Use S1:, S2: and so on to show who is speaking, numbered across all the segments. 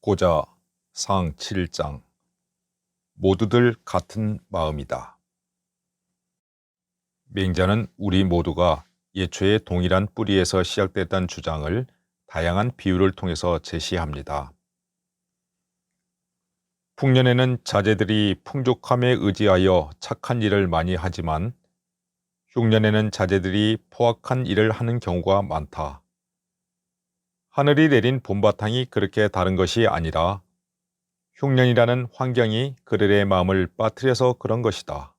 S1: 고자 상 7장 모두들 같은 마음이다. 맹자는 우리 모두가 예초에 동일한 뿌리에서 시작됐다는 주장을 다양한 비유를 통해서 제시합니다. 풍년에는 자제들이 풍족함에 의지하여 착한 일을 많이 하지만 흉년에는 자제들이 포악한 일을 하는 경우가 많다. 하늘이 내린 봄바탕이 그렇게 다른 것이 아니라 흉년이라는 환경이 그들의 마음을 빠뜨려서 그런 것이다.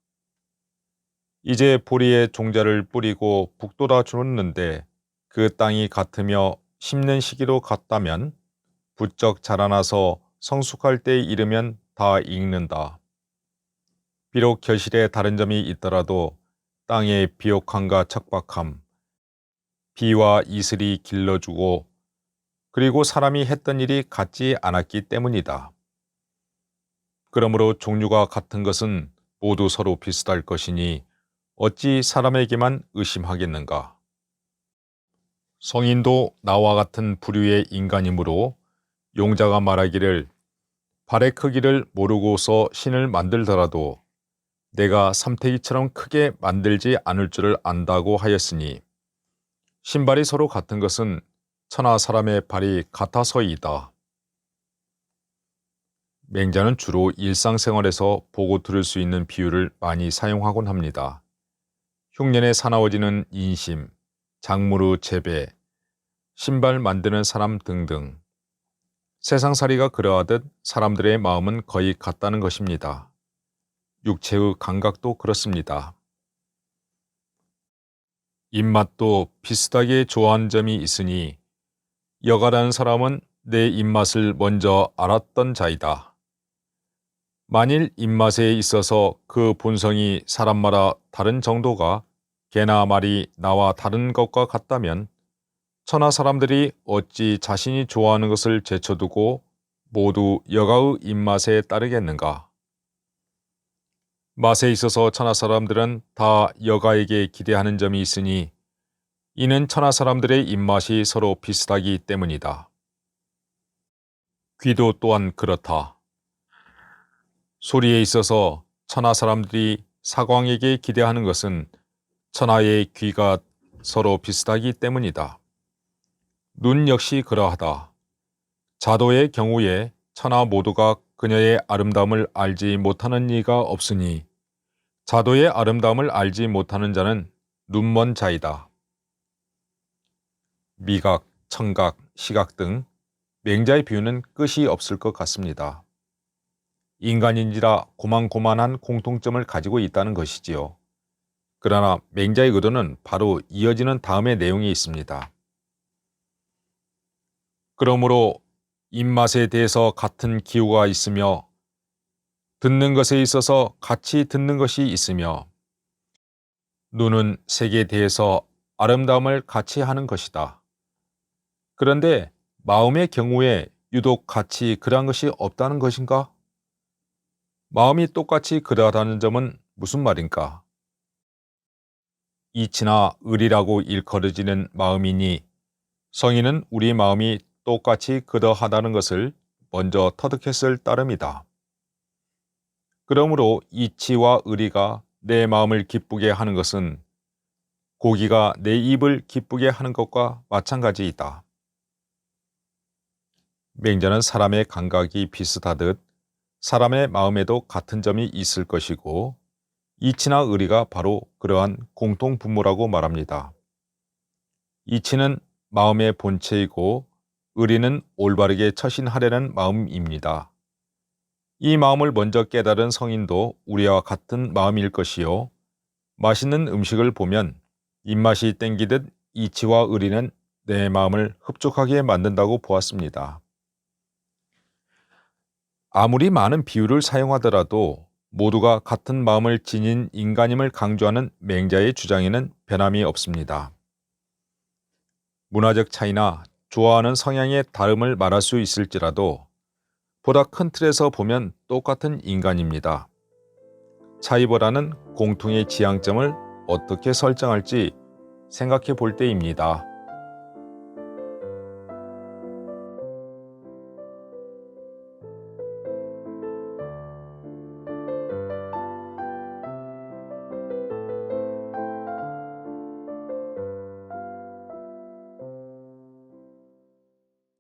S1: 이제 보리에 종자를 뿌리고 북돋아 주었는데 그 땅이 같으며 심는 시기로 같다면 부쩍 자라나서 성숙할 때 이르면 다 익는다. 비록 결실에 다른 점이 있더라도 땅의 비옥함과 척박함, 비와 이슬이 길러주고 그리고 사람이 했던 일이 같지 않았기 때문이다. 그러므로 종류가 같은 것은 모두 서로 비슷할 것이니 어찌 사람에게만 의심하겠는가? 성인도 나와 같은 부류의 인간이므로 용자가 말하기를 발의 크기를 모르고서 신을 만들더라도 내가 삼태기처럼 크게 만들지 않을 줄을 안다고 하였으니 신발이 서로 같은 것은 천하 사람의 발이 같아서이다. 맹자는 주로 일상생활에서 보고 들을 수 있는 비유를 많이 사용하곤 합니다. 흉년에 사나워지는 인심, 작물의 재배, 신발 만드는 사람 등등. 세상살이가 그러하듯 사람들의 마음은 거의 같다는 것입니다. 육체의 감각도 그렇습니다. 입맛도 비슷하게 좋아하는 점이 있으니 여가라는 사람은 내 입맛을 먼저 알았던 자이다. 만일 입맛에 있어서 그 본성이 사람마다 다른 정도가 개나 말이 나와 다른 것과 같다면 천하 사람들이 어찌 자신이 좋아하는 것을 제쳐두고 모두 여가의 입맛에 따르겠는가? 맛에 있어서 천하 사람들은 다 여가에게 기대하는 점이 있으니 이는 천하 사람들의 입맛이 서로 비슷하기 때문이다. 귀도 또한 그렇다. 소리에 있어서 천하 사람들이 사광에게 기대하는 것은 천하의 귀가 서로 비슷하기 때문이다. 눈 역시 그러하다. 자도의 경우에 천하 모두가 그녀의 아름다움을 알지 못하는 이가 없으니 자도의 아름다움을 알지 못하는 자는 눈먼 자이다. 미각, 청각, 시각 등 맹자의 비유는 끝이 없을 것 같습니다. 인간인지라 고만고만한 공통점을 가지고 있다는 것이지요. 그러나 맹자의 의도는 바로 이어지는 다음의 내용이 있습니다. 그러므로 입맛에 대해서 같은 기호가 있으며 듣는 것에 있어서 같이 듣는 것이 있으며 눈은 색에 대해서 아름다움을 같이 하는 것이다. 그런데 마음의 경우에 유독 같이 그러한 것이 없다는 것인가? 마음이 똑같이 그러하다는 점은 무슨 말인가? 이치나 을이라고 일컬어지는 마음이니 성인은 우리 마음이 똑같이 그러하다는 것을 먼저 터득했을 따름이다. 그러므로 이치와 의리가 내 마음을 기쁘게 하는 것은 고기가 내 입을 기쁘게 하는 것과 마찬가지이다. 맹자는 사람의 감각이 비슷하듯 사람의 마음에도 같은 점이 있을 것이고 이치나 의리가 바로 그러한 공통 분모라고 말합니다. 이치는 마음의 본체이고 의리는 올바르게 처신하려는 마음입니다. 이 마음을 먼저 깨달은 성인도 우리와 같은 마음일 것이요. 맛있는 음식을 보면 입맛이 땡기듯 이치와 의리는 내 마음을 흡족하게 만든다고 보았습니다. 아무리 많은 비유를 사용하더라도 모두가 같은 마음을 지닌 인간임을 강조하는 맹자의 주장에는 변함이 없습니다. 문화적 차이나 좋아하는 성향의 다름을 말할 수 있을지라도 보다 큰 틀에서 보면 똑같은 인간입니다. 차이보다는 공통의 지향점을 어떻게 설정할지 생각해 볼 때입니다.